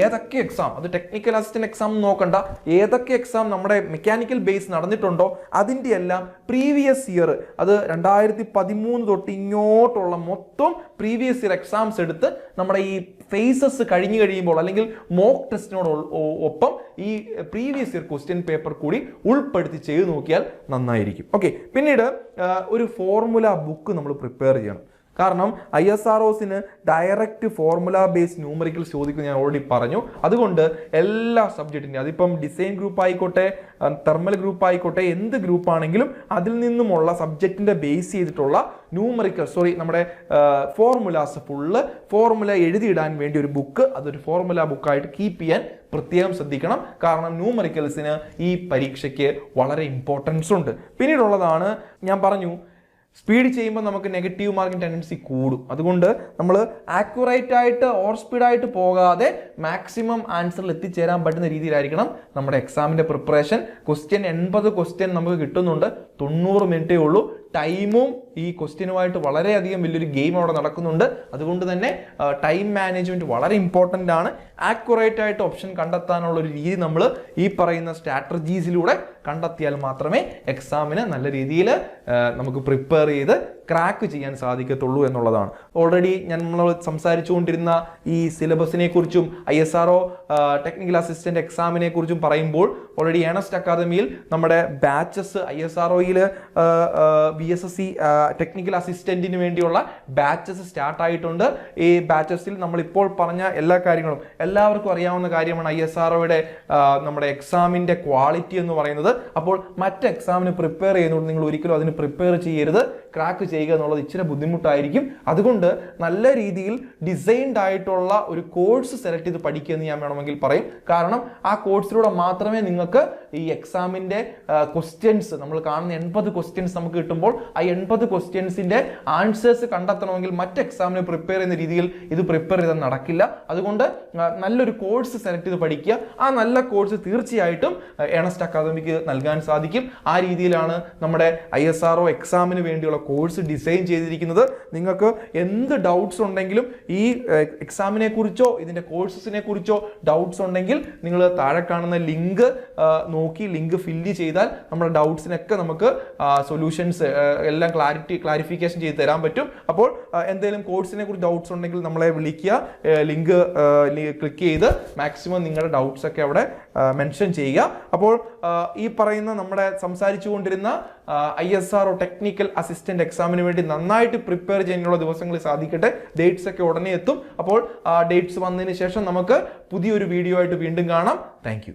ഏതൊക്കെ എക്സാം അത് ടെക്നിക്കൽ അസിസ്റ്റന്റ് എക്സാം നോക്കണ്ട ഏതൊക്കെ എക്സാം നമ്മുടെ മെക്കാനിക്കൽ ബേസ് നടന്നിട്ടുണ്ടോ അതിന്റെ എല്ലാം പ്രീവിയസ് ഇയർ അത് രണ്ടായിരത്തി പതിമൂന്ന് തൊട്ട് ഇങ്ങോട്ടുള്ള മൊത്തം പ്രീവിയസ് ഇയർ എക്സാംസ് എടുത്ത് നമ്മുടെ ഈ ഫേസസ് കഴിഞ്ഞു കഴിയുമ്പോൾ അല്ലെങ്കിൽ മോക്ക് ടെസ്റ്റിനോട് ഒപ്പം ഈ പ്രീവിയസ് ഇയർ ക്വസ്റ്റ്യൻ പേപ്പർ കൂടി ഉൾപ്പെടുത്തി ചെയ്ത് നോക്കിയാൽ നന്നായിരിക്കും. ഓക്കെ പിന്നീട് ഒരു ഫോർമുല ബുക്ക് നമ്മൾ പ്രിപ്പയർ ചെയ്യണം. കാരണം ഐ എസ് ആർ ഒസിന് ഡയറക്റ്റ് ഫോർമുല ബേസ്ഡ് ന്യൂമറിക്കൽസ് ചോദിക്കും ഞാൻ ഓൾറെഡി പറഞ്ഞു. അതുകൊണ്ട് എല്ലാ സബ്ജക്റ്റിന്റെ അതിപ്പം ഡിസൈൻ ഗ്രൂപ്പ് ആയിക്കോട്ടെ തെർമൽ ഗ്രൂപ്പ് ആയിക്കോട്ടെ എന്ത് ഗ്രൂപ്പ് ആണെങ്കിലും അതിൽ നിന്നുമുള്ള സബ്ജക്റ്റിന്റെ ബേസ് ചെയ്തിട്ടുള്ള ന്യൂമറിക്കൽ സോറി നമ്മുടെ ഫോർമുലാസ് ഫുള്ള് ഫോർമുല എഴുതിയിടാൻ വേണ്ടി ഒരു ബുക്ക് അതൊരു ഫോർമുല ബുക്കായിട്ട് കീപ്പ് ചെയ്യാൻ പ്രത്യേകം ശ്രദ്ധിക്കണം. കാരണം ന്യൂമറിക്കൽസിന് ഈ പരീക്ഷയ്ക്ക് വളരെ ഇമ്പോർട്ടൻസ് ഉണ്ട്. പിന്നീടുള്ളതാണ് ഞാൻ പറഞ്ഞു സ്പീഡ് ചെയ്യുമ്പോൾ നമുക്ക് നെഗറ്റീവ് മാർക്കിംഗ് ടെൻഡൻസി കൂടും. അതുകൊണ്ട് നമ്മൾ ആക്യുറേറ്റ് ആയിട്ട് ഓവർ സ്പീഡായിട്ട് പോകാതെ മാക്സിമം ആൻസറിൽ എത്തിച്ചേരാൻ പറ്റുന്ന രീതിയിലായിരിക്കണം നമ്മുടെ എക്സാമിന്റെ പ്രിപ്പറേഷൻ ക്വസ്റ്റ്യൻ എൺപത് ക്വസ്റ്റ്യൻ നമുക്ക് കിട്ടുന്നുണ്ട്. തൊണ്ണൂറ് മിനിറ്റേ ഉള്ളൂ. ടൈമും ഈ ക്വസ്റ്റ്യനുമായിട്ട് വളരെയധികം വലിയൊരു ഗെയിം അവിടെ നടക്കുന്നുണ്ട്. അതുകൊണ്ട് തന്നെ ടൈം മാനേജ്മെന്റ് വളരെ ഇമ്പോർട്ടന്റ് ആണ്. ആക്യുറേറ്റ് ആയിട്ട് ഓപ്ഷൻ കണ്ടെത്താനുള്ള ഒരു രീതി നമ്മൾ ഈ പറയുന്ന സ്ട്രാറ്റജീസിലൂടെ കണ്ടെത്തിയാൽ മാത്രമേ എക്സാമിന് നല്ല രീതിയിൽ നമുക്ക് പ്രിപ്പയർ ചെയ്ത് ക്രാക്ക് ചെയ്യാൻ സാധിക്കത്തുള്ളൂ എന്നുള്ളതാണ്. ഓൾറെഡി ഞാൻ നമ്മൾ സംസാരിച്ചുകൊണ്ടിരുന്ന ഈ സിലബസിനെ കുറിച്ചും I S R O technical assistant എക്സാമിനെ കുറിച്ചും പറയുമ്പോൾ ഓൾറെഡി ഏണസ്റ്റ് അക്കാദമിയിൽ നമ്മുടെ batches I S R ഒയിൽ B S S C technical അസിസ്റ്റന്റിന് വേണ്ടിയുള്ള ബാച്ചസ് സ്റ്റാർട്ട് ആയിട്ടുണ്ട്. ഈ ബാച്ചസിൽ നമ്മൾ ഇപ്പോൾ പറഞ്ഞ എല്ലാ കാര്യങ്ങളും എല്ലാവർക്കും അറിയാവുന്ന കാര്യമാണ് ഐ എസ് ആർ ഒയുടെ നമ്മുടെ എക്സാമിന്റെ ക്വാളിറ്റി എന്ന് പറയുന്നത്. അപ്പോൾ മറ്റ് എക്സാമിന് പ്രിപ്പയർ ചെയ്യുന്നതുകൊണ്ട് നിങ്ങൾ ഒരിക്കലും അതിന് പ്രിപ്പയർ ചെയ്യരുത്. ക്രാക്ക് ചെയ്യുക എന്നുള്ളത് ഇച്ചിരി ബുദ്ധിമുട്ടായിരിക്കും. അതുകൊണ്ട് നല്ല രീതിയിൽ ഡിസൈൻഡ് ആയിട്ടുള്ള ഒരു കോഴ്സ് സെലക്ട് ചെയ്ത് പഠിക്കുക എന്ന് ഞാൻ വേണമെങ്കിൽ പറയും. കാരണം ആ കോഴ്സിലൂടെ മാത്രമേ നിങ്ങൾക്ക് ഈ എക്സാമിന്റെ ക്വസ്റ്റ്യൻസ് നമ്മൾ കാണുന്ന എൺപത് ക്വസ്റ്റ്യൻസ് നമുക്ക് കിട്ടുമ്പോൾ ആ എൺപത് ക്വസ്റ്റ്യൻസിന്റെ ആൻസേഴ്സ് കണ്ടെത്തണമെങ്കിൽ മറ്റ് എക്സാമിന് പ്രിപ്പയർ ചെയ്യുന്ന രീതിയിൽ ഇത് പ്രിപ്പയർ ചെയ്താൽ നടക്കില്ല. അതുകൊണ്ട് നല്ലൊരു കോഴ്സ് സെലക്ട് ചെയ്ത് പഠിക്കുക. ആ നല്ല കോഴ്സ് തീർച്ചയായിട്ടും എണസ്റ്റ് അക്കാദമിക്ക് നൽകാൻ സാധിക്കും. ആ രീതിയിലാണ് നമ്മുടെ ഐ എസ് ആർ എക്സാമിന് വേണ്ടിയുള്ള കോഴ്സ് ഡിസൈൻ ചെയ്തിരിക്കുന്നത്. നിങ്ങൾക്ക് എന്ത് ഡൗട്ട്സ് ഉണ്ടെങ്കിലും ഈ എക്സാമിനെ കുറിച്ചോ ഇതിന്റെ കോഴ്സസിനെ കുറിച്ചോ ഡൗട്ട്സ് ഉണ്ടെങ്കിൽ നിങ്ങൾ താഴെ കാണുന്ന ലിങ്ക് നോക്കി ലിങ്ക് ഫില്ല് ചെയ്താൽ നമ്മുടെ ഡൗട്ട്സിനൊക്കെ നമുക്ക് സൊല്യൂഷൻസ് എല്ലാം ക്ലാരിറ്റി ക്ലാരിറ്റി ക്ലാരിഫിക്കേഷൻ ചെയ്ത് തരാൻ പറ്റും. അപ്പോൾ എന്തെങ്കിലും കോഴ്സിനെ കുറിച്ച് ഡൗട്ട്സ് ഉണ്ടെങ്കിൽ നമ്മളെ വിളിക്കുക. ലിങ്ക് ക്ലിക്ക് ചെയ്ത് മാക്സിമം നിങ്ങളുടെ ഡൗട്ട്സ് ഒക്കെ അവിടെ മെൻഷൻ ചെയ്യുക. അപ്പോൾ ഈ പറയുന്ന നമ്മുടെ സംസാരിച്ചുകൊണ്ടിരുന്ന I S R O technical assistant എക്സാമിന് വേണ്ടി നന്നായിട്ട് പ്രിപ്പയർ ചെയ്യാനുള്ള ദിവസങ്ങളിൽ സാധിക്കട്ടെ. ഡേറ്റ്സ് ഒക്കെ ഉടനെ എത്തും. അപ്പോൾ ഡേറ്റ്സ് വന്നതിന് ശേഷം നമുക്ക് പുതിയൊരു വീഡിയോ ആയിട്ട് വീണ്ടും കാണാം. താങ്ക്